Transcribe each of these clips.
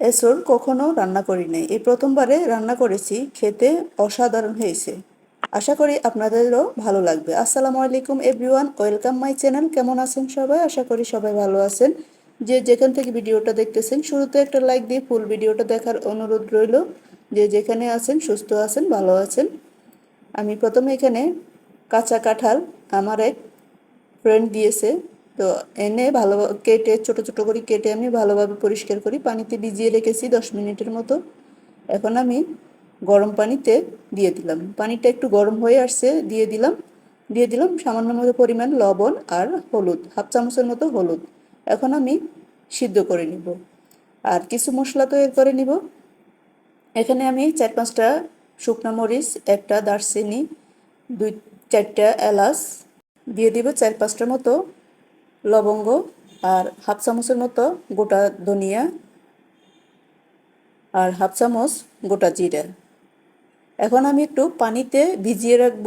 এসর কখনো রান্না করি নাই। এই প্রথমবারে রান্না করেছি, খেতে অসাধারণ হয়েছে। আশা করি আপনাদেরও ভালো লাগবে। আসসালামু আলাইকুম এভরিওয়ান, ওয়েলকাম মাই চ্যানেল। কেমন আছেন সবাই? আশা করি সবাই ভালো আছেন। যে যেখান থেকে ভিডিওটা দেখতেছেন, শুরুতে একটা লাইক দিয়ে ফুল ভিডিওটা দেখার অনুরোধ রইল। যে যেখানে আছেন, সুস্থ আছেন, ভালো আছেন। আমি প্রথমে এখানে কাঁচা কাঁঠাল আমার এক ফ্রেন্ড দিয়েছে। তো এনে ভালো কেটে, ছোট ছোট করে কেটে আমি ভালোভাবে পরিষ্কার করি। পানিতে ভিজিয়ে রেখেছি দশ মিনিটের মতো। এখন আমি গরম পানিতে দিয়ে দিলাম। পানিটা একটু গরম হয়ে আসছে, দিয়ে দিলাম। দিয়ে দিলাম সামান্য মতো পরিমাণ লবণ আর হলুদ, হাফ চামচের মতো হলুদ। এখন আমি সিদ্ধ করে নিব। আর কিছু মশলা তৈরি করে নিব। এখানে আমি চার পাঁচটা শুকনো মরিচ, একটা দারচিনি, দুই, চারটা এলাচ দিয়ে দিব চার পাঁচটার মতো। লবঙ্গ আর হাফ চামচের মতো গোটা ধনিয়া আর হাফ চামচ গোটা জিরা। এখন আমি একটু পানিতে ভিজিয়ে রাখব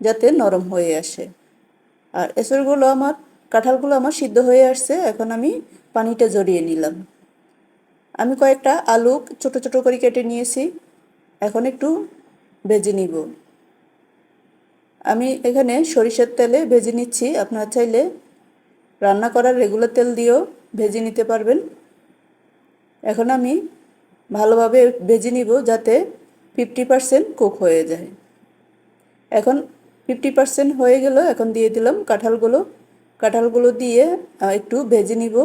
যাতে নরম হয়ে আসে। আর এসরগুলো আমার, কাঁঠালগুলো আমার সিদ্ধ হয়ে আসছে, এখন আমি পানিটা জড়িয়ে নিলাম। আমি কয়েকটা আলু ছোট ছোট করে কেটে নিয়েছি, এখন একটু ভেজে নিব। আমি এখানে সরিষার তেলে ভেজে নিচ্ছি, আপনারা চাইলে রান্না করার রেগুলার তেল দিয়েও ভেজে নিতে পারবেন। এখন আমি ভালোভাবে ভেজে নিব যাতে ফিফটি পারসেন্ট কুক হয়ে যায়। এখন ফিফটি পারসেন্ট হয়ে গেল, এখন দিয়ে দিলাম কাঁঠালগুলো। কাঁঠালগুলো দিয়ে একটু ভেজে নিব।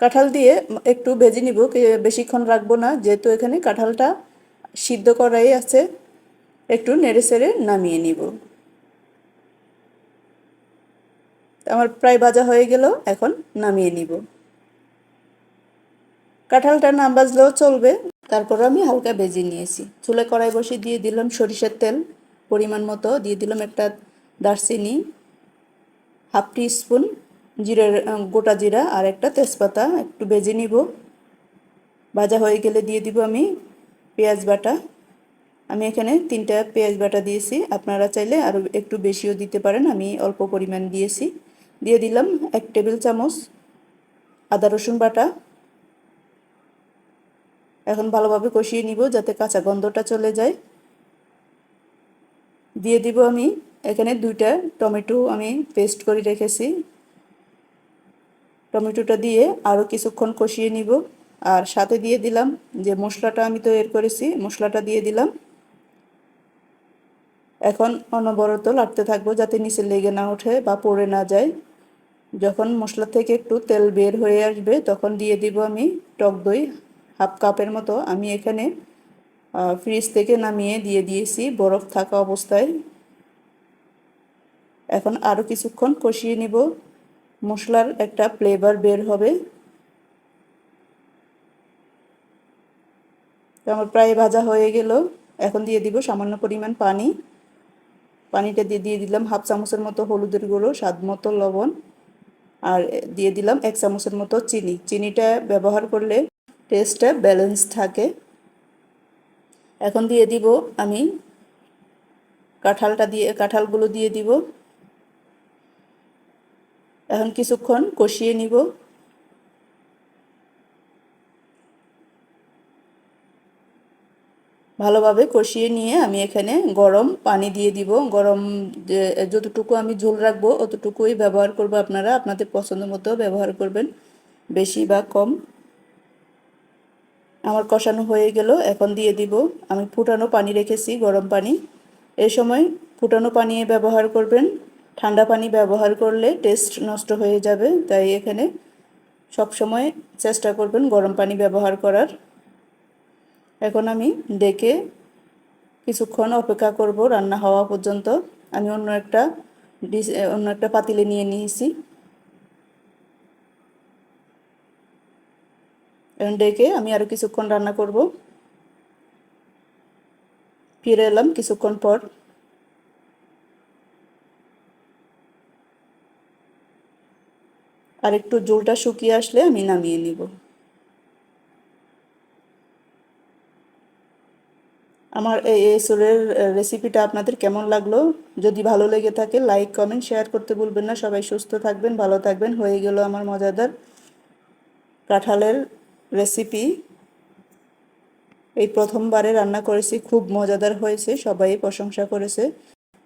কাঁঠাল দিয়ে একটু ভেজে নিব বেশিক্ষণ রাখব না, যেহেতু এখানে কাঁঠালটা সিদ্ধ করাই আছে, একটু নেড়ে সেড়ে নামিয়ে নিব। আমার প্রায় ভাজা হয়ে গেল, এখন নামিয়ে নিব। কাঁঠালটা না বাজলেও চলবে। তারপর আমি হালকা ভেজে নিয়েছি। চুলে কড়াই বসে দিয়ে দিলাম সরিষার তেল। পরিমাণ মতো দিয়ে দিলাম একটা দারচিনি, হাফ টি স্পুন জিরের গোটা জিরা আর একটা তেজপাতা। একটু ভেজে নিব। ভাজা হয়ে গেলে দিয়ে দিব আমি পেঁয়াজ বাটা। আমি এখানে তিনটা পেঁয়াজ বাটা দিয়েছি। আপনারা চাইলে আরও একটু বেশিও দিতে পারেন। আমি অল্প পরিমাণ দিয়েছি। দিয়ে দিলাম এক টেবিল চামচ আদা রসুন বাটা। এখন ভালোভাবে কষিয়ে নিব যাতে কাঁচা গন্ধটা চলে যায়। দিয়ে দিব আমি এখানে দুইটা টমেটো আমি পেস্ট করে রেখেছি। টমেটোটা দিয়ে আরও কিছুক্ষণ কষিয়ে নিব। আর সাথে দিয়ে দিলাম যে মশলাটা আমি তৈরি করেছি, মশলাটা দিয়ে দিলাম। এখন অনবরত লাড়তে থাকব যাতে নিচে লেগে না ওঠে বা পড়ে না যায়। যখন মশলা থেকে একটু তেল বের হয়ে আসবে, তখন দিয়ে দিব আমি টক দই, হাফ কাপের মতো। আমি এখানে ফ্রিজ থেকে নামিয়ে দিয়ে দিয়েছি বরফ থাকা অবস্থায়। এখন আরও কিছুক্ষণ কষিয়ে নিব। মশলার একটা ফ্লেভার বের হবে। আমার প্রায় ভাজা হয়ে গেল। এখন দিয়ে দিব সামান্য পরিমাণ পানি। পানিটা দিয়ে দিয়ে দিলাম হাফ চামচের মতো হলুদের গুঁড়ো, স্বাদ মতো লবণ। আর দিয়ে দিলাম এক চামচের মতো চিনি। চিনিটা ব্যবহার করলে টেস্টটা ব্যালেন্স থাকে। এখন দিয়ে দিব আমি কাঁঠালটা দিয়ে, কাঁঠালগুলো দিয়ে দিব। এখন কিছুক্ষণ কষিয়ে নিব। ভালোভাবে কষিয়ে নিয়ে আমি এখানে গরম পানি দিয়ে দিব। গরম যতটুকু আমি ঝোল রাখব অতটুকুই ব্যবহার করব আপনারা। আপনাদের পছন্দ মতো ব্যবহার করবেন, বেশি বা কম। আমার কষানো হয়ে গেল, এখন দিয়ে দিব। আমি ফুটানো পানি রেখেছি, গরম পানি। এই সময় ফুটানো পানি ব্যবহার করবেন। ঠান্ডা পানি ব্যবহার করলে টেস্ট নষ্ট হয়ে যাবে, তাই এখানে সব সময় চেষ্টা করবেন গরম পানি ব্যবহার করার। এখন আমি ডেকে কিছুক্ষণ অপেক্ষা করব রান্না হওয়া পর্যন্ত। আমি অন্য একটা অন্য একটা পাতিলে নিয়ে নিয়েছি। এখন ডেকে আমি আরও কিছুক্ষণ রান্না করব। ফিরে এলাম কিছুক্ষণ পর। আর একটু জলটা শুকিয়ে আসলে আমি নামিয়ে নিব। আমার এই এসরের রেসিপিটা আপনাদের কেমন লাগল? যদি ভালো লেগে থাকে লাইক কমেন্ট শেয়ার করতে ভুলবেন না। সবাই সুস্থ থাকবেন, ভালো থাকবেন। হয়ে গেল আমার মজাদার কাঁঠালের রেসিপি এই প্রথমবারে রান্না করেছি, খুব মজাদার হয়েছে, সবাই প্রশংসা করেছে।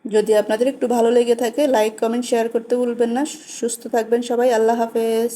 যদি আপনাদের একটু ভালো লেগে থাকে লাইক কমেন্ট শেয়ার করতে ভুলবেন না। সুস্থ থাকবেন সবাই, আল্লাহ হাফেজ।